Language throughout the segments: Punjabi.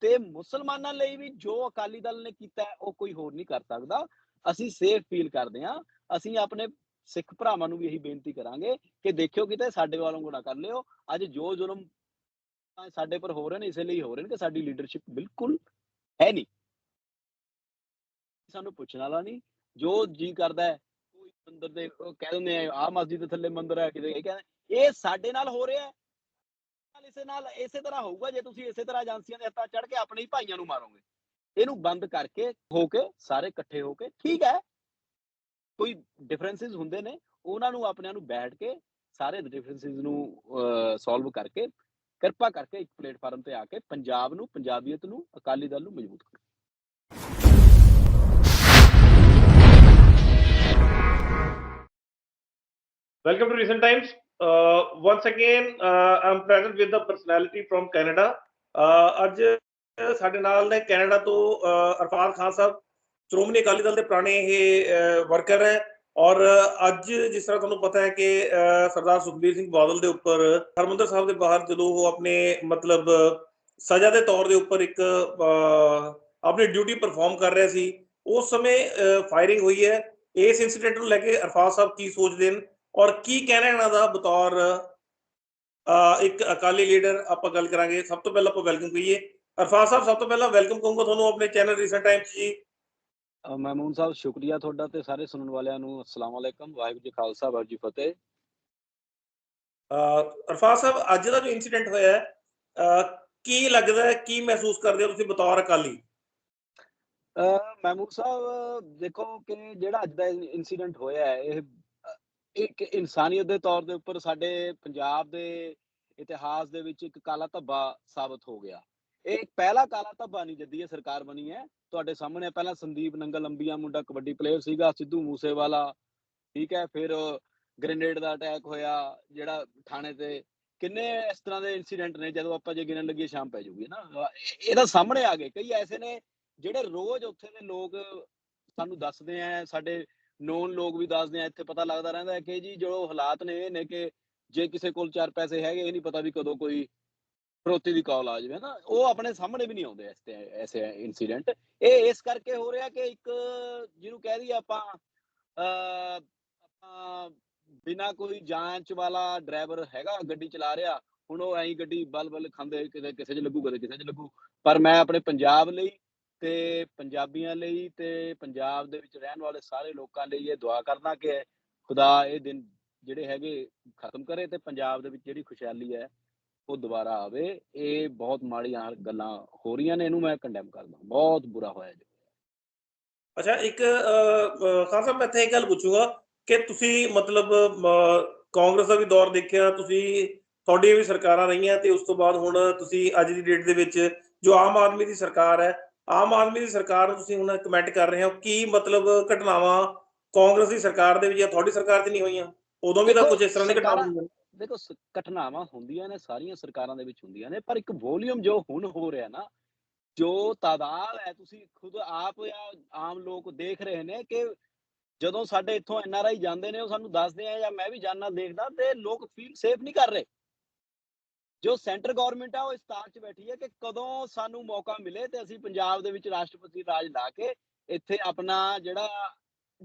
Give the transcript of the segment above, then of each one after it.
ਤੇ ਮੁਸਲਮਾਨਾਂ ਲਈ ਵੀ ਜੋ ਅਕਾਲੀ ਦਲ ਨੇ ਕੀਤਾ ਉਹ ਕੋਈ ਹੋਰ ਨਹੀਂ ਕਰ ਸਕਦਾ। ਅਸੀਂ ਸੇਫ ਫੀਲ ਕਰਦੇ ਹਾਂ। ਅਸੀਂ ਆਪਣੇ ਸਿੱਖ ਭਰਾਵਾਂ ਨੂੰ ਵੀ ਇਹੀ ਬੇਨਤੀ ਕਰਾਂਗੇ ਕਿ ਦੇਖਿਓ ਕਿਤੇ ਸਾਡੇ ਵੱਲੋਂ ਨਾ ਕਰ ਲਿਓ। ਅੱਜ ਜੋ ਜ਼ੁਲਮ ਸਾਡੇ ਪਰ ਹੋ ਰਹੇ ਨੇ, ਇਸੇ ਲਈ ਹੋ ਰਹੇ ਨੇ ਕਿ ਸਾਡੀ ਲੀਡਰਸ਼ਿਪ ਬਿਲਕੁਲ ਹੈ ਨਹੀਂ। ਸਾਨੂੰ ਪੁੱਛਣ ਵਾਲਾ ਨਹੀਂ। ਜੋ ਜੀ ਕਰਦਾ ਕੋਈ ਮੰਦਰ ਦੇ, ਉਹ ਕਹਿ ਦਿੰਦੇ ਆ ਆ ਮਸਜਿਦ ਦੇ ਥੱਲੇ ਮੰਦਰ ਹੈ, ਕਿਤੇ ਇਹ ਕਹਿੰਦੇ, ਇਹ ਸਾਡੇ ਨਾਲ ਹੋ ਰਿਹਾ ਇਸੇ ਨਾਲ ਇਸੇ ਤਰ੍ਹਾਂ ਹੋਊਗਾ, ਜੇ ਤੁਸੀਂ ਇਸੇ ਤਰ੍ਹਾਂ ਏਜੰਸੀਆਂ ਦੇ ਹੱਥਾਂ ਚੜ ਕੇ ਆਪਣੇ ਹੀ ਭਾਈਆਂ ਨੂੰ ਮਾਰੋਗੇ। ਇਹਨੂੰ ਬੰਦ ਕਰਕੇ ਹੋ ਕੇ ਸਾਰੇ ਇਕੱਠੇ ਹੋ ਕੇ, ਠੀਕ ਹੈ। ਕੋਈ ਡਿਫਰੈਂਸਿਸ ਹੁੰਦੇ ਨੇ, ਉਹਨਾਂ ਨੂੰ ਆਪਣਿਆਂ ਨੂੰ ਬੈਠ ਕੇ ਸਾਰੇ ਡਿਫਰੈਂਸਿਸ ਨੂੰ ਸੋਲਵ ਕਰਕੇ, ਕਿਰਪਾ ਕਰਕੇ ਇੱਕ ਪਲੇਟਫਾਰਮ ਤੇ ਆ ਕੇ ਪੰਜਾਬ ਨੂੰ, ਪੰਜਾਬੀਅਤ ਨੂੰ, ਅਕਾਲੀ ਦਲ ਨੂੰ ਮਜ਼ਬੂਤ ਕਰੋ। Welcome to Recent Times. Uh, once again, uh, I'm present with the personality from Canada. Uh, ਅੱਜ ਸਾਡੇ ਨਾਲ ਨੇ ਕੈਨੇਡਾ ਤੋਂ uh, ਅਰਫਾਨ ਖਾਨ ਸਾਹਿਬ ਸ਼੍ਰੋਮਣੀ ਅਕਾਲੀ ਦਲ ਦੇ ਪੁਰਾਣੇ ਇਹ uh, ਵਰਕਰ ਹੈ ਔਰ ਅੱਜ ਜਿਸ ਤਰ੍ਹਾਂ ਤੁਹਾਨੂੰ ਪਤਾ ਹੈ ਕਿ ਸਰਦਾਰ ਸੁਖਬੀਰ ਸਿੰਘ ਬਾਦਲ ਦੇ ਉੱਪਰ ਹਰਮੰਦਰ ਸਾਹਿਬ ਦੇ ਬਾਹਰ ਜਦੋਂ ਉਹ ਆਪਣੇ ਮਤਲਬ ਸਜ਼ਾ ਦੇ ਤੌਰ ਦੇ ਉੱਪਰ ਇੱਕ ਆਪਣੀ ਡਿਊਟੀ ਪਰਫਾਰਮ ਕਰ ਰਿਹਾ ਸੀ ਉਸ ਸਮੇਂ ਫਾਇਰਿੰਗ ਹੋਈ ਹੈ ਇਸ ਇਨਸੀਡੈਂਟ ਨੂੰ ਲੈ ਕੇ ਅਰਫਾਜ਼ ਸਾਹਿਬ ਕੀ ਸੋਚਦੇ ਨੇ ਔਰ ਕੀ ਕਹਿਣਾ ਇਹਨਾਂ ਦਾ ਬਤੌਰ ਇੱਕ ਅਕਾਲੀ ਲੀਡਰ ਆਪਾਂ ਗੱਲ ਕਰਾਂਗੇ। ਸਭ ਤੋਂ ਪਹਿਲਾਂ ਆਪਾਂ ਵੈਲਕਮ ਕਹੀਏ ਅਰਫਾਨ ਸਾਹਿਬ ਸਭ ਤੋਂ ਪਹਿਲਾਂ ਵੈਲਕਮ ਕਹੂੰਗਾ ਤੁਹਾਨੂੰ ਆਪਣੇ ਚੈਨਲ ਰੀਸੈਂਟ ਟਾਈਮਸ ਜੀ। ਮਹਿਮੂਨ ਸਾਹਿਬ ਸ਼ੁਕਰੀਆ ਤੁਹਾਡਾ ਤੇ ਸਾਰੇ ਸੁਣਨ ਵਾਲਿਆਂ ਨੂੰ। ਅਸਲਾਮ ਵਾਲੇਕਮ ਵਾਹਿਗੁਰੂ ਜੀ ਖਾਲਸਾ ਵਾਹਿਗੁਰੂ ਜੀ ਫਤਿਹ। ਅਹ, ਅਰਫਾਨ ਸਾਹਿਬ ਅੱਜ ਦਾ ਜੋ ਇਨਸੀਡੈਂਟ ਹੋਇਆ ਹੈ ਕੀ ਲੱਗਦਾ ਹੈ ਕੀ ਮਹਿਸੂਸ ਕਰਦੇ ਹੋ ਤੁਸੀਂ ਬਤੌਰ ਅਕਾਲੀ? ਅਹ ਮਹਿਮੂਦ ਸਾਹਿਬ ਦੇਖੋ ਕਿ ਜਿਹੜਾ ਅੱਜ ਦਾ ਇਨਸੀਡੈਂਟ ਹੋਇਆ ਹੈ ਇਹ ਇੱਕ ਇਨਸਾਨੀਅਤ ਦੇ ਤੌਰ ਦੇ ਉੱਪਰ ਸਾਡੇ ਪੰਜਾਬ ਦੇ ਇਤਿਹਾਸ ਦੇ ਵਿੱਚ ਇੱਕ ਕਾਲਾ ਧੱਬਾ ਸਾਬਤ ਹੋ ਗਿਆ। ਇਹ ਪਹਿਲਾ ਕਾਲਾ ਧੱਬਾ ਨਹੀਂ, ਜੱਦੀ ਇਹ ਸਰਕਾਰ ਬਣੀ ਹੈ। ਤੁਹਾਡੇ ਸਾਹਮਣੇ ਪਹਿਲਾਂ ਸੰਦੀਪ ਨੰਗਲ ਲੰਬੀਆਂ ਮੁੰਡਾ ਕਬੱਡੀ ਪਲੇਅਰ ਸੀਗਾ, ਸਿੱਧੂ ਮੂਸੇਵਾਲਾ, ਠੀਕ ਹੈ, ਫਿਰ ਗ੍ਰੇਨੇਡ ਦਾ ਅਟੈਕ ਹੋਇਆ, ਜਿਹੜਾ ਥਾਣੇ ਤੇ। ਕਿੰਨੇ ਇਸ ਤਰ੍ਹਾਂ ਦੇ ਇਨਸੀਡੈਂਟ ਨੇ, ਜਦੋਂ ਆਪਾਂ ਜੇ ਗਿਣਨ ਲੱਗੀਏ ਸ਼ਾਮ ਪੈ ਜਾਊਗੀ ਨਾ। ਇਹਦਾ ਸਾਹਮਣੇ ਆ ਗਏ। ਕਈ ਐਸੇ ਨੇ ਜਿਹੜੇ ਰੋਜ਼ ਉੱਥੇ ਦੇ ਲੋਕ ਸਾਨੂੰ ਦੱਸਦੇ ਆ, ਸਾਡੇ ਨੋਨ ਲੋਕ ਵੀ ਦੱਸਦੇ ਆ, ਇੱਥੇ ਪਤਾ ਲੱਗਦਾ ਰਹਿੰਦਾ ਹੈ ਕਿ ਜੀ ਜੋ ਹਾਲਾਤ ਨੇ ਇਹ ਨੇ ਕਿ ਜੇ ਕਿਸੇ ਕੋਲ ਚਾਰ ਪੈਸੇ ਹੈਗੇ, ਇਹ ਨਹੀਂ ਪਤਾ ਵੀ ਕਦੋਂ ਕੋਈ ਫਰੋਤੀ ਦੀ ਕਾਲ ਆ ਜਾਵੇ ਨਾ ਉਹ ਆਪਣੇ ਸਾਹਮਣੇ ਵੀ ਨਹੀਂ ਆਉਂਦੇ ਇਸ ਐਸੇ ਇਨਸੀਡੈਂਟ ਇਹ ਇਸ ਕਰਕੇ ਹੋ ਰਿਹਾ ਕਿ ਇੱਕ ਜਿਹਨੂੰ ਕਹਿ ਦਈਏ ਆਪਾਂ ਅ ਆਪਾਂ ਬਿਨਾ ਕੋਈ ਜਾਂਚ ਵਾਲਾ ਡਰਾਈਵਰ ਹੈਗਾ, ਗੱਡੀ ਚਲਾ ਰਿਹਾ, ਹੁਣ ਉਹ ਐਂ ਗੱਡੀ ਬਲ ਬਲ ਖਾਂਦੇ, ਕਿਤੇ ਕਿਸੇ 'ਚ ਲੱਗੂ, ਕਦੇ ਕਿਸੇ 'ਚ ਲੱਗੂ। ਪਰ ਮੈਂ ਆਪਣੇ ਪੰਜਾਬ ਲਈ ਤੇ ਪੰਜਾਬੀਆਂ ਲਈ ਤੇ ਪੰਜਾਬ ਦੇ ਵਿੱਚ ਰਹਿਣ ਵਾਲੇ ਸਾਰੇ ਲੋਕਾਂ ਲਈ ਇਹ ਦੁਆ ਕਰਨਾ ਕਿ ਖੁਦਾ ਇਹ ਦਿਨ ਜਿਹੜੇ ਹੈਗੇ ਖਤਮ ਕਰੇ ਤੇ ਪੰਜਾਬ ਦੇ ਵਿੱਚ ਜਿਹੜੀ ਖੁਸ਼ਹਾਲੀ ਹੈ ਉਹ ਦੁਬਾਰਾ ਆਵੇ। ਇਹ ਬਹੁਤ ਮਾੜੀਆਂ ਗੱਲਾਂ ਹੋ ਰਹੀਆਂ ਨੇ ਇਹਨੂੰ ਮੈਂ ਕੰਡੈਮ ਕਰਦਾ ਬਹੁਤ ਬੁਰਾ ਹੋਇਆ ਜੀ। ਅੱਛਾ ਇੱਕ ਅਹ, ਖਾਨ ਸਾਹਿਬ ਮੈਂ ਇੱਥੇ ਇੱਕ ਗੱਲ ਪੁੱਛੂਗਾ ਕਿ ਤੁਸੀਂ ਮਤਲਬ ਕਾਂਗਰਸ ਦਾ ਵੀ ਦੌਰ ਦੇਖਿਆ ਤੁਸੀਂ ਤੁਹਾਡੀਆਂ ਵੀ ਸਰਕਾਰਾਂ ਰਹੀਆਂ ਤੇ ਉਸ ਤੋਂ ਬਾਅਦ ਹੁਣ ਤੁਸੀਂ ਅੱਜ ਦੀ ਡੇਟ ਦੇ ਵਿੱਚ ਜੋ ਆਮ ਆਦਮੀ ਦੀ ਸਰਕਾਰ ਹੈ ਆਮ ਆਦਮੀ ਦੀ ਸਰਕਾਰ ਨੂੰ ਤੁਸੀਂ ਹੁਣ ਕਮੈਂਟ ਕਰ ਰਹੇ ਹੋ ਕੀ ਮਤਲਬ ਘਟਨਾਵਾਂ ਕਾਂਗਰਸ ਦੀ ਸਰਕਾਰ ਦੇ ਵਿੱਚ ਜਾਂ ਤੁਹਾਡੀ ਸਰਕਾਰ 'ਚ ਨਹੀਂ ਹੋਈਆਂ? ਉਦੋਂ ਵੀ ਤਾਂ ਕੁਝ ਇਸ ਤਰ੍ਹਾਂ ਦੀ ਘਟਨਾਵਾਂ ਹੋਈਆਂ ਦੇਖੋ ਘਟਨਾਵਾਂ ਹੁੰਦੀਆਂ ਨੇ ਸਾਰੀਆਂ ਸਰਕਾਰਾਂ ਦੇ ਵਿੱਚ ਹੁੰਦੀਆਂ ਨੇ ਪਰ ਇੱਕ ਵੋਲਿਊਮ ਜੋ ਹੁਣ ਹੋ ਰਿਹਾ ਨਾ ਜੋ ਤਾਦਾਦ ਹੈ ਤੁਸੀਂ ਖੁਦ ਆਪ ਜਾਂ ਆਮ ਲੋਕ ਦੇਖ ਰਹੇ ਨੇ ਕਿ ਜਦੋਂ ਸਾਡੇ ਇੱਥੋਂ ਐਨ ਆਰ ਆਈ ਜਾਂਦੇ ਨੇ ਉਹ ਸਾਨੂੰ ਦੱਸਦੇ ਆ ਜਾਂ ਮੈਂ ਵੀ ਜਾਣਨਾ ਦੇਖਦਾ ਤੇ ਲੋਕ ਫੀਲ ਸੇਫ ਨਹੀਂ ਕਰ ਰਹੇ। ਜੋ ਸੈਂਟਰ ਗਵਰਨਮੈਂਟ ਆ, ਉਹ ਇਸ ਤਾਰ 'ਚ ਬੈਠੀ ਹੈ ਕਿ ਕਦੋਂ ਸਾਨੂੰ ਮੌਕਾ ਮਿਲੇ ਤੇ ਅਸੀਂ ਪੰਜਾਬ ਦੇ ਵਿੱਚ ਰਾਸ਼ਟਰਪਤੀ ਰਾਜ ਲਾ ਕੇ ਇੱਥੇ ਆਪਣਾ ਜਿਹੜਾ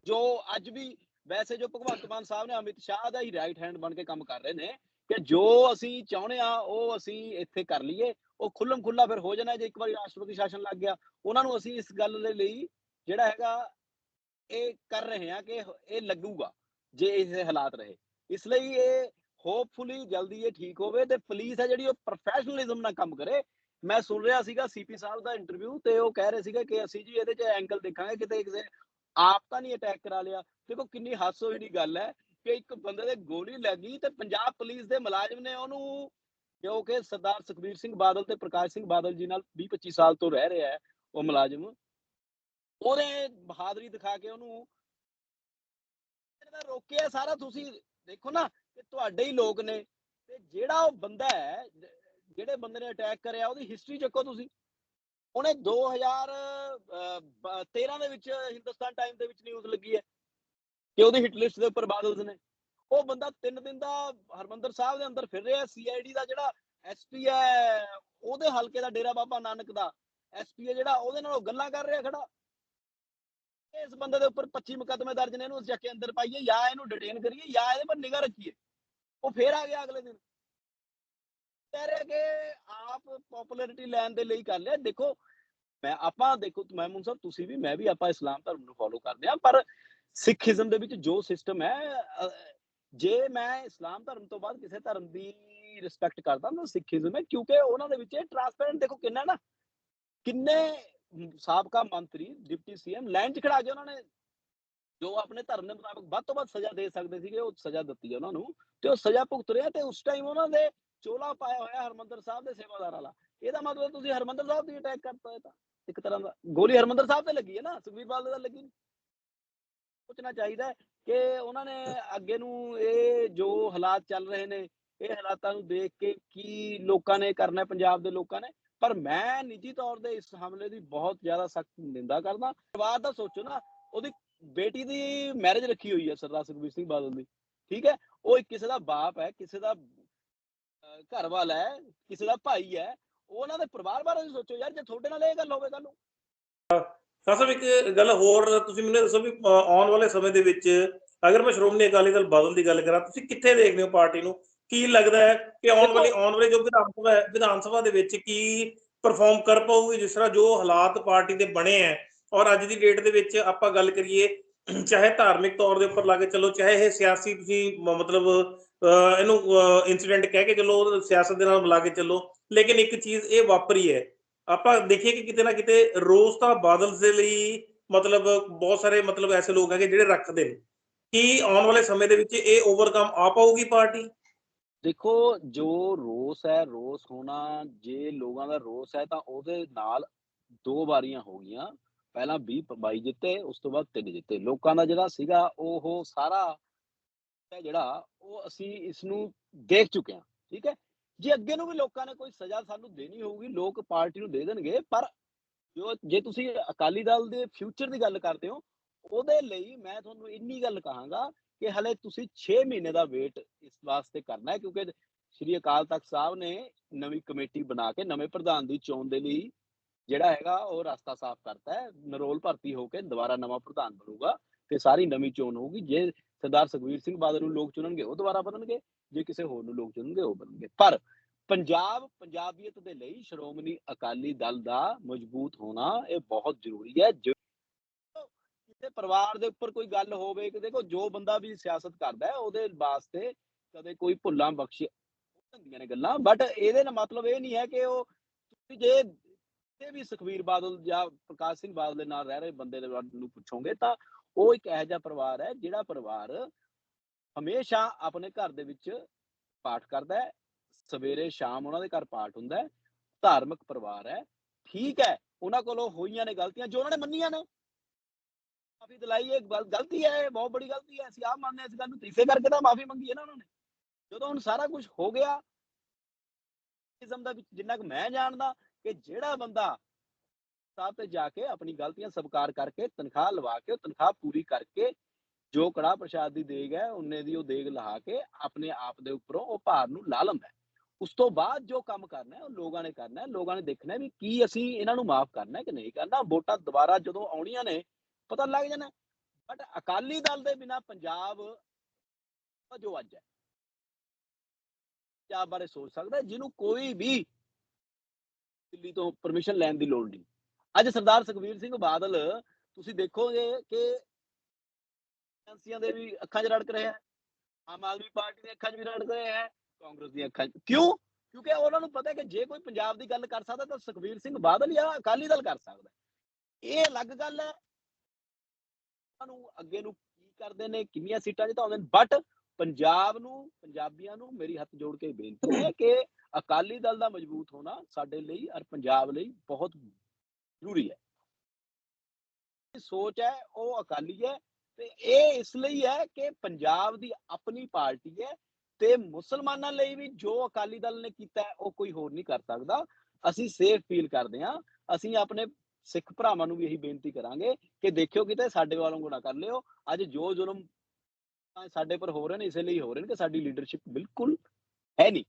ਜੋ ਅੱਜ ਵੀ ਵੈਸੇ ਜੋ ਭਗਵੰਤ ਮਾਨ ਸਾਹਿਬ ਨੇ ਅਮਿਤ ਸ਼ਾਹ ਦਾ ਹੀ ਰਾਈਟ ਹੈਂਡ ਬਣ ਕੇ ਕੰਮ ਕਰ ਰਹੇ ਨੇ ਕਿ ਜੋ ਅਸੀਂ ਚਾਹੁੰਦੇ ਆ, ਉਹ ਅਸੀਂ ਇੱਥੇ ਕਰ ਲਈਏ, ਉਹ ਖੁੱਲਮ ਖੁੱਲਾ ਫਿਰ ਹੋ ਜਾਣਾ ਜੇ ਇੱਕ ਵਾਰੀ ਰਾਸ਼ਟਰਪਤੀ ਸ਼ਾਸਨ ਲੱਗ ਗਿਆ। ਉਹਨਾਂ ਨੂੰ ਅਸੀਂ ਇਸ ਗੱਲ ਦੇ ਲਈ ਜਿਹੜਾ ਹੈਗਾ, ਇਹ ਕਰ ਰਹੇ ਹਾਂ ਕਿ ਇਹ ਲੱਗੂਗਾ ਜੇ ਇਹ ਹਾਲਾਤ ਰਹੇ। ਇਸ ਲਈ ਇਹ ਹੋਪਫੁਲੀ ਜਲਦੀ ਇਹ ਠੀਕ ਹੋਵੇ ਤੇ ਪੁਲਿਸ ਹੈ ਜਿਹੜੀ ਉਹ ਪ੍ਰੋਫੈਸ਼ਨਲਿਜ਼ਮ ਨਾਲ ਕੰਮ ਕਰੇ। ਮੈਂ ਸੁਣ ਰਿਹਾ ਸੀਗਾ ਸੀਪੀ ਸਾਹਿਬ ਦਾ ਇੰਟਰਵਿਊ ਤੇ ਉਹ ਕਹਿ ਰਹੇ ਸੀਗੇ ਕਿ ਅਸੀਂ ਜੀ ਇਹਦੇ 'ਚ ਐਂਗਲ ਦੇਖਾਂਗੇ, ਕਿਤੇ ਕਿਸੇ ਆਪ ਤਾਂ ਨਹੀਂ ਅਟੈਕ ਕਰਾ ਲਿਆ। ਦੇਖੋ ਕਿੰਨੀ ਹਾਸੋ ਦੀ ਗੱਲ ਹੈ ਕਿ ਇੱਕ ਬੰਦੇ ਦੇ ਗੋਲੀ ਲੱਗੀ ਤੇ ਪੰਜਾਬ ਪੁਲਿਸ ਦੇ ਮੁਲਾਜ਼ਮ ਨੇ ਉਹਨੂੰ ਕਿਉਂਕਿ ਸਰਦਾਰ ਸੁਖਬੀਰ ਸਿੰਘ ਬਾਦਲ ਤੇ ਪ੍ਰਕਾਸ਼ ਸਿੰਘ ਬਾਦਲ ਜੀ ਨਾਲ 20 25 ਸਾਲ ਤੋਂ ਰਹਿ ਰਿਹਾ ਹੈ, ਉਹ ਮੁਲਾਜ਼ਮ। ਉਹਨੇ ਬਹਾਦਰੀ ਦਿਖਾ ਕੇ ਉਹਨੂੰ ਰੋਕਿਆ ਸਾਰਾ। ਤੁਸੀਂ ਦੇਖੋ ਨਾ ਕਿ ਤੁਹਾਡੇ ਹੀ ਲੋਕ ਨੇ ਤੇ ਜਿਹੜਾ ਉਹ ਬੰਦਾ ਹੈ ਜਿਹੜੇ ਬੰਦੇ ਨੇ ਅਟੈਕ ਕਰਿਆ, ਉਹਦੀ ਹਿਸਟਰੀ ਚੱਕੋ ਤੁਸੀਂ। ਉਹਨੇ 2013 ਦੇ ਵਿੱਚ ਹਿੰਦੁਸਤਾਨ ਟਾਈਮ ਦੇ ਵਿੱਚ ਨਿਊਜ਼ ਲੱਗੀ ਹੈ ਕਿ ਉਹਦੀ ਹਿੱਟ ਲਿਸਟ ਦੇ ਉੱਪਰ ਬਾਦਲਸ ਨੇ। ਉਹ ਬੰਦਾ 3 ਦਿਨ ਦਾ ਹਰਮੰਦਰ ਸਾਹਿਬ ਦੇ ਅੰਦਰ ਫਿਰ ਰਿਹਾ ਸੀਆਈਡੀ ਦਾ ਜਿਹੜਾ ਐਸਪੀ ਹੈ, ਉਹਦੇ ਹਲਕੇ ਦਾ ਡੇਰਾ ਬਾਬਾ ਨਾਨਕ ਦਾ। ਐਸਪੀ ਹੈ ਜਿਹੜਾ, ਉਹਦੇ ਨਾਲ ਉਹ ਗੱਲਾਂ ਕਰ ਰਿਹਾ ਖੜਾ। ਇਸ ਬੰਦੇ ਦੇ ਉੱਪਰ 25 ਮੁਕੱਦਮੇ ਦਰਜ ਨੇ, ਇਹਨੂੰ ਅਸੀਂ ਚੱਕ ਅੰਦਰ ਪਾਈਏ, ਜਾਂ ਇਹਨੂੰ ਡਿਟੇਨ ਕਰੀਏ, ਜਾਂ ਇਹਦੇ ਪਰ ਨਿਗਾਹ ਰੱਖੀਏ। ਉਹ ਫੇਰ ਆ ਗਿਆ ਅਗਲੇ ਦਿਨ। ਕਹਿ ਰਿਹਾ ਕਿ ਆਪ ਪਪੂਲੈਰਿਟੀ ਲੈਣ ਦੇ ਲਈ ਕਰ ਲਿਆ। ਦੇਖੋ, ਮੈਂ, ਆਪਾਂ ਦੇਖੋ ਮਹਿਮੂਦ ਸਾਹਿਬ, ਤੁਸੀਂ ਵੀ, ਮੈਂ ਵੀ ਆਪਾਂ ਇਸਲਾਮ ਧਰਮ ਨੂੰ ਫੋਲੋ ਕਰਦੇ ਆ ਪਰ ਸਿੱਖੀਜ਼ਮ ਦੇ ਵਿੱਚ ਜੋ ਸਿਸਟਮ ਹੈ ਜੇ ਮੈਂ ਇਸਲਾਮ ਧਰਮ ਤੋਂ ਬਾਅਦ ਕਿਸੇ ਧਰਮ ਦੀ ਰਿਸਪੈਕਟ ਕਰਦਾ, ਤਾਂ ਸਿੱਖੀਜ਼ਮ ਹੈ, ਕਿਉਂਕਿ ਉਹਨਾਂ ਦੇ ਵਿੱਚ ਟ੍ਰਾਂਸਪੇਰੈਂਟ ਦੇਖੋ ਕਿੰਨਾ ਨਾ। ਕਿੰਨੇ ਸਾਬਕਾ ਮੰਤਰੀ, ਡਿਪਟੀ ਸੀਐਮ, ਲਾਈਨ 'ਚ ਖੜਾ ਕੇ ਉਹਨਾਂ ਨੇ ਜੋ ਆਪਣੇ ਧਰਮ ਦੇ ਮੁਤਾਬਕ ਵੱਧ ਤੋਂ ਵੱਧ ਸਜ਼ਾ ਦੇ ਸਕਦੇ ਸੀਗੇ, ਉਹ ਸਜ਼ਾ ਦਿੱਤੀ ਉਹਨਾਂ ਨੂੰ ਤੇ ਉਹ ਸਜ਼ਾ ਭੁਗਤ ਰਿਹਾ ਤੇ ਉਸ ਟਾਈਮ ਉਹਨਾਂ ਦੇ ਚੋਲਾ ਪਾਇਆ ਹੋਇਆ ਹਰਮੰਦਰ ਸਾਹਿਬ ਦੇ ਸੇਵਾਦਾਰ ਵਾਲਾ। ਇਹਦਾ ਮਤਲਬ ਤੁਸੀਂ ਹਰਮੰਦਰ ਸਾਹਿਬ ਤੇ ਅਟੈਕ ਕਰਤਾ ਹੈ ਤਾਂ। ਇੱਕ ਤਰ੍ਹਾਂ ਦਾ ਗੋਲੀ ਹਰਮੰਦਰ ਸਾਹਿਬ ਤੇ ਲੱਗੀ ਹੈ ਨਾ? ਸੁਖਬੀਰ ਬਾਦਲ ਦਾ ਲੱਗੀ ਨਹੀਂ? ਸੋਚਣਾ ਚਾਹੀਦਾ ਕਿ ਉਹਨਾਂ ਨੇ ਅੱਗੇ ਨੂੰ ਇਹ ਜੋ ਹਾਲਾਤ ਚੱਲ ਰਹੇ ਨੇ, ਇਹ ਹਾਲਾਤਾਂ ਨੂੰ ਦੇਖ ਕੇ ਕੀ ਲੋਕਾਂ ਨੇ ਕਰਨਾ ਪੰਜਾਬ ਦੇ ਲੋਕਾਂ ਨੇ। ਪਰ ਮੈਂ ਨਿੱਜੀ ਤੌਰ ਤੇ ਇਸ ਹਮਲੇ ਦੀ ਬਹੁਤ ਜ਼ਿਆਦਾ ਸਖਤ ਨਿੰਦਾ ਕਰਦਾ। ਪਰਿਵਾਰ ਦਾ ਸੋਚੋ ਨਾ, ਉਹਦੀ ਬੇਟੀ ਦੀ ਮੈਰਿਜ ਰੱਖੀ ਹੋਈ ਹੈ ਸਰਦਾਰ ਸੁਖਬੀਰ ਸਿੰਘ ਬਾਦਲ ਦੀ। ਠੀਕ ਹੈ? ਉਹ ਕਿਸੇ ਦਾ ਬਾਪ ਹੈ, ਕਿਸੇ ਦਾ ਘਰ ਵਾਲਾ ਹੈ, ਕਿਸੇ ਦਾ ਭਾਈ ਹੈ। ਉਹਨਾਂ ਦੇ ਪਰਿਵਾਰ ਬਾਰੇ ਸੋਚੋ ਯਾਰ, ਜੇ ਤੁਹਾਡੇ ਨਾਲ ਇਹ ਗੱਲ ਹੋਵੇ ਕੱਲ ਨੂੰ। ਖਾਨ ਇੱਕ ਗੱਲ ਹੋਰ ਤੁਸੀਂ ਮੈਨੂੰ ਦੱਸੋ ਵੀ ਆਉਣ ਵਾਲੇ ਸਮੇਂ ਦੇ ਵਿੱਚ ਅਗਰ ਮੈਂ ਸ਼੍ਰੋਮਣੀ ਅਕਾਲੀ ਦਲ ਬਾਦਲ ਦੀ ਗੱਲ ਕਰਾਂ, ਤੁਸੀਂ ਕਿੱਥੇ ਦੇਖਦੇ ਹੋ ਪਾਰਟੀ ਨੂੰ? ਕੀ ਲੱਗਦਾ ਹੈ ਕਿ ਆਉਣ ਵਾਲੀ ਆਉਣ ਵਾਲੇ ਜੋ ਵਿਧਾਨ ਸਭਾ ਹੈ ਵਿਧਾਨ ਸਭਾ ਦੇ ਵਿੱਚ ਕੀ ਪਰਫਾਰਮ ਕਰ ਪਾਊਗੀ ਜਿਸ ਤਰ੍ਹਾਂ ਜੋ ਹਾਲਾਤ ਪਾਰਟੀ ਦੇ ਬਣੇ ਹੈ? ਔਰ ਅੱਜ ਦੀ ਡੇਟ ਦੇ ਵਿੱਚ ਆਪਾਂ ਗੱਲ ਕਰੀਏ ਚਾਹੇ ਧਾਰਮਿਕ ਤੌਰ ਦੇ ਉੱਪਰ ਲਾ ਕੇ ਚੱਲੋ ਚਾਹੇ ਇਹ ਸਿਆਸੀ ਤੁਸੀਂ ਮਤਲਬ ਇਹਨੂੰ ਇਨਸੀਡੈਂਟ ਕਹਿ ਕੇ ਚੱਲੋ ਸਿਆਸਤ ਦੇ ਨਾਲ ਮਿਲਾ ਕੇ ਚੱਲੋ। ਲੇਕਿਨ ਇੱਕ ਚੀਜ਼ ਇਹ ਵਾਪਰੀ ਹੈ ਆਪਾਂ ਦੇਖੀਏ ਕਿ ਕਿਤੇ ਨਾ ਕਿਤੇ ਰੋਸ ਤਾਂ ਬਾਦਲ ਦੇ ਲਈ ਮਤਲਬ ਬਹੁਤ ਸਾਰੇ ਮਤਲਬ ਐਸੇ ਲੋਕ ਹੈਗੇ ਜਿਹੜੇ ਰੱਖਦੇ ਨੇ। ਕੀ ਆਉਣ ਵਾਲੇ ਸਮੇਂ ਦੇ ਵਿੱਚ ਇਹ ਓਵਰਕਮ ਆ ਪਾਊਗੀ ਪਾਰਟੀ? ਦੇਖੋ, ਜੋ ਰੋਸ ਹੈ, ਰੋਸ ਹੋਣਾ, ਜੇ ਲੋਕਾਂ ਦਾ ਰੋਸ ਹੈ, ਤਾਂ ਉਹਦੇ ਨਾਲ ਦੋ ਵਾਰੀਆਂ ਹੋ ਗਈਆਂ। ਪਹਿਲਾਂ 20 22 ਜਿੱਤੇ, ਉਸ ਤੋਂ ਬਾਅਦ ਤਿੰਨ ਜਿੱਤੇ। ਲੋਕਾਂ ਦਾ ਜਿਹੜਾ ਸੀਗਾ, ਉਹ ਸਾਰਾ ਜਿਹੜਾ, ਉਹ ਅਸੀਂ ਇਸ ਨੂੰ ਦੇਖ ਚੁੱਕੇ ਹਾਂ, ਠੀਕ ਹੈ? ਜੇ ਅੱਗੇ ਨੂੰ ਵੀ ਲੋਕਾਂ ਨੇ ਕੋਈ ਸਜ਼ਾ ਸਾਨੂੰ ਦੇਣੀ ਹੋਊਗੀ, ਲੋਕ ਪਾਰਟੀ ਨੂੰ ਦੇ ਦੇਣਗੇ, ਪਰ ਜੋ ਜੇ ਤੁਸੀਂ ਅਕਾਲੀ ਦਲ ਦੇ ਫਿਊਚਰ ਦੀ ਗੱਲ ਕਰਦੇ ਹੋ, ਉਹਦੇ ਲਈ ਮੈਂ ਤੁਹਾਨੂੰ ਇੰਨੀ ਗੱਲ ਕਹਾਂਗਾ ਕਿ ਹਲੇ ਤੁਸੀਂ 6 ਮਹੀਨੇ ਦਾ ਵੇਟ ਇਸ ਵਾਸਤੇ ਕਰਨਾ ਹੈ, ਕਿਉਂਕਿ ਸ਼੍ਰੀ ਅਕਾਲ ਤਖਤ ਸਾਹਿਬ ਨੇ ਨਵੀਂ ਕਮੇਟੀ ਬਣਾ ਕੇ ਨਵੇਂ ਪ੍ਰਧਾਨ ਦੀ ਚੋਣ ਦੇ ਲਈ ਜਿਹੜਾ ਹੈਗਾ ਉਹ ਰਸਤਾ ਸਾਫ਼ ਕਰਤਾ ਹੈ, ਨਰੋਲ ਭਰਤੀ ਹੋ ਕੇ ਦੁਬਾਰਾ ਨਵਾਂ ਪ੍ਰਧਾਨ ਬਣੂਗਾ ਤੇ ਸਾਰੀ ਨਵੀਂ ਚੋਣ ਹੋਊਗੀ, ਜੇ ਸਰਦਾਰ ਸੁਖਬੀਰ ਸਿੰਘ ਬਾਦਲ ਨੂੰ ਲੋਕ ਚੁਣਨਗੇ ਉਹ ਦੁਬਾਰਾ ਬਣਨਗੇ, ਜੇ ਕਿਸੇ ਹੋਰ ਨੂੰ ਲੋਕ ਚੁਣਨਗੇ ਉਹ ਬਣਨਗੇ। ਪਰ ਪੰਜਾਬ, ਪੰਜਾਬੀਅਤ ਦੇ ਲਈ ਸ਼੍ਰੋਮਣੀ ਅਕਾਲੀ ਦਲ ਦਾ ਮਜ਼ਬੂਤ ਹੋਣਾ ਇਹ ਬਹੁਤ ਜ਼ਰੂਰੀ ਹੈ ਜੋ ਪਰਿਵਾਰ ਦੇ ਉੱਪਰ ਕੋਈ ਗੱਲ ਹੋਵੇ ਕਿ ਦੇਖੋ ਜੋ ਬੰਦਾ ਵੀ ਸਿਆਸਤ ਕਰਦਾ ਹੈ, ਉਹਦੇ ਵਾਸਤੇ ਕਦੇ ਕੋਈ ਭੁੱਲਾਂ ਬਖਸ਼ੇ ਹੁੰਦੀਆਂ ਨੇ ਗੱਲਾਂ ਬਟ ਇਹਦੇ ਨਾਲ ਮਤਲਬ ਇਹ ਨਹੀਂ ਹੈ ਕਿ ਉਹ ਤੁਸੀਂ ਜੇ ਕਿਸੇ ਵੀ ਸੁਖਵੀਰ ਬਾਦਲ ਜਾਂ ਪ੍ਰਕਾਸ਼ ਸਿੰਘ ਬਾਦਲ ਦੇ ਨਾਲ ਰਹਿ ਰਹੇ ਬੰਦੇ ਨੂੰ ਪੁੱਛੋਗੇ ਤਾਂ ਉਹ ਇੱਕ ਇਹੋ ਜਿਹਾ ਪਰਿਵਾਰ ਹੈ ਜਿਹੜਾ ਪਰਿਵਾਰ ਹਮੇਸ਼ਾ ਆਪਣੇ ਘਰ ਦੇ ਵਿੱਚ ਪਾਠ ਕਰਦਾ ਹੈ, ਸਵੇਰੇ ਸ਼ਾਮ ਉਹਨਾਂ ਦੇ ਘਰ ਪਾਠ ਹੁੰਦਾ ਹੈ, ਧਾਰਮਿਕ ਪਰਿਵਾਰ ਹੈ, ਠੀਕ ਹੈ, ਉਹਨਾਂ ਕੋਲੋਂ ਹੋਈਆਂ ਨੇ ਗਲਤੀਆਂ ਜੋ ਉਹਨਾਂ ਨੇ ਮੰਨੀਆਂ ਨੇ। ਮਾਫੀ ਦਿਲਾਈ ਇਹ ਗਲਤੀ ਹੈ ਬਹੁਤ ਬੜੀ ਗਲਤੀ ਹੈ, ਅਸੀਂ ਆਪ ਮੰਨਦੇ ਇਸ ਗੱਲ ਨੂੰ ਤੇ ਕਰਕੇ ਤਾਂ ਮਾਫੀ ਮੰਗੀ ਹੈ ਨਾ ਉਹਨਾਂ ਨੇ। ਜਦੋਂ ਹੁਣ ਸਾਰਾ ਕੁਝ ਹੋ ਗਿਆ ਕਿਸਮ ਦਾ ਜਿੰਨਾ ਕੁ ਮੈਂ ਜਾਣਦਾ ਕਿ ਜਿਹੜਾ ਬੰਦਾ ਸਾਹਿਬ ਤੇ ਜਾ ਕੇ ਆਪਣੀ ਗਲਤੀਆਂ ਸਵੀਕਾਰ ਕਰਕੇ ਤਨਖਾਹ ਲਵਾ ਕੇ, ਉਹ ਤਨਖਾਹ ਪੂਰੀ ਕਰਕੇ ਜੋ ਕੜਾ ਪ੍ਰਸ਼ਾਦ ਦੀ ਦੇਗ ਹੈ, ਉਹਨੇ ਦੀ ਉਹ ਦੇਗ ਲਹਾ ਕੇ ਆਪਣੇ ਆਪ ਦੇ ਉੱਪਰੋਂ ਉਹ ਭਾਰ ਨੂੰ ਲਾ ਲੈਂਦਾ ਉਸ ਤੋਂ ਬਾਅਦ ਜੋ ਕੰਮ ਕਰਨਾ ਹੈ, ਉਹ ਲੋਕਾਂ ਨੇ ਕਰਨਾ ਹੈ, ਲੋਕਾਂ ਨੇ ਦੇਖਣਾ ਵੀ ਕੀ ਅਸੀਂ ਇਹਨਾਂ ਨੂੰ ਮਾਫ ਕਰਨਾ ਹੈ ਕਿ ਨਹੀਂ ਕਰਨਾ। ਵੋਟਾਂ ਦੁਬਾਰਾ ਜਦੋਂ ਆਉਣੀਆਂ ਨੇ ਪਤਾ ਲੱਗ ਜਾਣਾ। ਬਟ ਅਕਾਲੀ ਦਲ ਦੇ ਬਿਨਾ ਪੰਜਾਬ ਜੋ ਅੱਜ ਹੈ। ਪੰਜਾਬ ਬਾਰੇ ਸੋਚ ਸਕਦਾ ਜਿਹਨੂੰ ਕੋਈ ਵੀ ਦਿੱਲੀ ਤੋਂ ਪਰਮਿਸ਼ਨ ਲੈਣ ਦੀ ਲੋੜ ਨਹੀਂ। ਅੱਜ ਸਰਦਾਰ ਸੁਖਬੀਰ ਸਿੰਘ ਬਾਦਲ, ਤੁਸੀਂ ਦੇਖੋਗੇ ਕਿ ਏਜੰਸੀਆਂ ਦੇ ਵੀ ਅੱਖਾਂ 'ਚ ਰੜਕ ਰਿਹਾ ਹੈ। ਆਮ ਆਦਮੀ ਪਾਰਟੀ ਦੀਆਂ ਅੱਖਾਂ 'ਚ ਵੀ ਰੜਕ ਰਿਹਾ ਹੈ, ਕਾਂਗਰਸ ਦੀਆਂ ਅੱਖਾਂ 'ਚ। ਕਿਉਂ? ਕਿਉਂਕਿ ਉਹਨਾਂ ਨੂੰ ਪਤਾ ਹੈ ਕਿ ਜੇ ਕੋਈ ਪੰਜਾਬ ਦੀ ਗੱਲ ਕਰ ਸਕਦਾ ਤਾਂ ਸੁਖਬੀਰ ਸਿੰਘ ਬਾਦਲ ਜਾਂ ਅਕਾਲੀ ਦਲ ਕਰ ਸਕਦਾ ਇਹ ਅਲੱਗ ਗੱਲ ਹੈ ਉਹਨਾਂ ਨੂੰ ਅੱਗੇ ਨੂੰ ਕੀ ਕਰਦੇ ਨੇ, ਕਿੰਨੀਆਂ ਸੀਟਾਂ ਜਿਤਾਉਂਦੇ ਨੇ। ਬਟ ਪੰਜਾਬ ਨੂੰ, ਪੰਜਾਬੀਆਂ ਨੂੰ ਮੇਰੀ ਹੱਥ ਜੋੜ ਕੇ ਬੇਨਤੀ ਹੈ ਕਿ ਅਕਾਲੀ ਦਲ ਦਾ ਮਜ਼ਬੂਤ ਹੋਣਾ ਸਾਡੇ ਲਈ ਔਰ ਪੰਜਾਬ ਲਈ ਬਹੁਤ ਜ਼ਰੂਰੀ ਹੈ। ਸੋਚ ਹੈ, ਉਹ ਅਕਾਲੀ ਹੈ ਤੇ ਇਹ ਇਸ ਲਈ ਹੈ ਕਿ ਪੰਜਾਬ ਦੀ ਆਪਣੀ ਪਾਰਟੀ ਹੈ ਤੇ ਮੁਸਲਮਾਨਾਂ ਲਈ ਵੀ ਜੋ ਅਕਾਲੀ ਦਲ ਨੇ ਕੀਤਾ ਉਹ ਕੋਈ ਹੋਰ ਨਹੀਂ ਕਰ ਸਕਦਾ। ਅਸੀਂ ਸੇਫ ਫੀਲ ਕਰਦੇ ਹਾਂ। ਅਸੀਂ ਆਪਣੇ ਸਿੱਖ ਭਰਾਵਾਂ ਨੂੰ ਵੀ ਇਹੀ ਬੇਨਤੀ ਕਰਾਂਗੇ ਕਿ ਦੇਖਿਓ ਕਿਤੇ ਸਾਡੇ ਵੱਲੋਂ ਗੁਣਾ ਕਰ ਲਿਓ। ਅੱਜ ਜੋ ਜ਼ੁਲਮ ਸਾਡੇ ਪਰ ਹੋ ਰਹੇ ਨੇ, ਇਸੇ ਲਈ ਹੋ ਰਹੇ ਨੇ ਕਿ ਸਾਡੀ ਲੀਡਰਸ਼ਿਪ ਬਿਲਕੁਲ ਹੈ ਨਹੀਂ।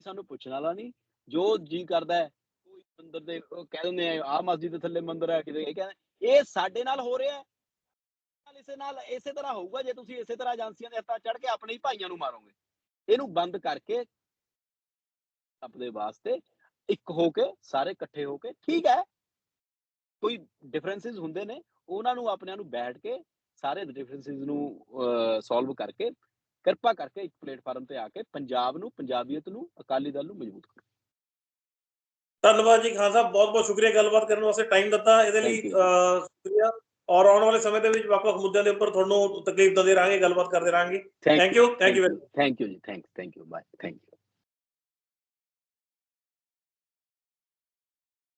ਸਾਨੂੰ ਪੁੱਛਣ ਵਾਲਾ ਨਹੀਂ। ਜੋ ਜੀ ਕਰਦਾ ਹੈ, ਕੋਈ ਮੰਦਿਰ ਦੇ ਕਹਿ ਦਿੰਦੇ ਆ ਆ ਮਸਜਿਦ ਦੇ ਥੱਲੇ ਮੰਦਿਰ ਹੈ, ਕਿਤੇ ਇਹ ਕਹਿੰਦੇ ਇਹ ਸਾਡੇ ਨਾਲ ਹੋ ਰਿਹਾ ਹੈ। ਨਾਲ ਇਸੇ ਨਾਲ ਇਸੇ ਤਰ੍ਹਾਂ ਹੋਊਗਾ, ਜੇ ਤੁਸੀਂ ਇਸੇ ਤਰ੍ਹਾਂ ਏਜੰਸੀਆਂ ਦੇ ਹੱਥਾਂ ਚੜ ਕੇ ਆਪਣੇ ਹੀ ਭਾਈਆਂ ਨੂੰ ਮਾਰੋਗੇ। ਇਹਨੂੰ ਬੰਦ ਕਰਕੇ ਆਪਣੇ ਵਾਸਤੇ ਇੱਕ ਹੋ ਕੇ ਸਾਰੇ ਇਕੱਠੇ ਹੋ ਕੇ ਠੀਕ ਹੈ। ਕੋਈ ਡਿਫਰੈਂਸਿਸ ਹੁੰਦੇ ਨੇ ਉਹਨਾਂ ਨੂੰ ਆਪਣਿਆਂ ਨੂੰ ਬੈਠ ਕੇ ਸਾਰੇ ਡਿਫਰੈਂਸਿਸ ਨੂੰ ਸੋਲਵ ਕਰਕੇ ਕਿਰਪਾ ਕਰਕੇ ਇੱਕ ਪਲੇਟਫਾਰਮ ਤੇ ਆ ਕੇ ਪੰਜਾਬ ਨੂੰ ਪੰਜਾਬੀਅਤ ਨੂੰ ਅਕਾਲੀ ਦਲ ਨੂੰ ਮਜ਼ਬੂਤ ਕਰੋ। ਧੰਨਵਾਦ ਜੀ ਖਾਨ ਸਾਹਿਬ ਬਹੁਤ ਬਹੁਤ ਸ਼ੁਕਰੀਆ ਗੱਲਬਾਤ ਕਰਨ ਵਾਸਤੇ ਟਾਈਮ ਦਿੱਤਾ। ਇਹਦੇ ਲਈ ਸ਼ੁਕਰੀਆ। ਔਰ ਆਉਣ ਵਾਲੇ ਸਮੇਂ ਦੇ ਵਿੱਚ ਵੱਖ-ਵੱਖ ਮੁੱਦਿਆਂ ਦੇ ਉੱਪਰ ਤੁਹਾਨੂੰ ਤਕਲੀਫ ਦਿੰਦੇ ਰਹਾਂਗੇ ਗੱਲਬਾਤ ਕਰਦੇ ਰਹਾਂਗੇ। Thank you thank you thank you ji. Thank thank you bye thank you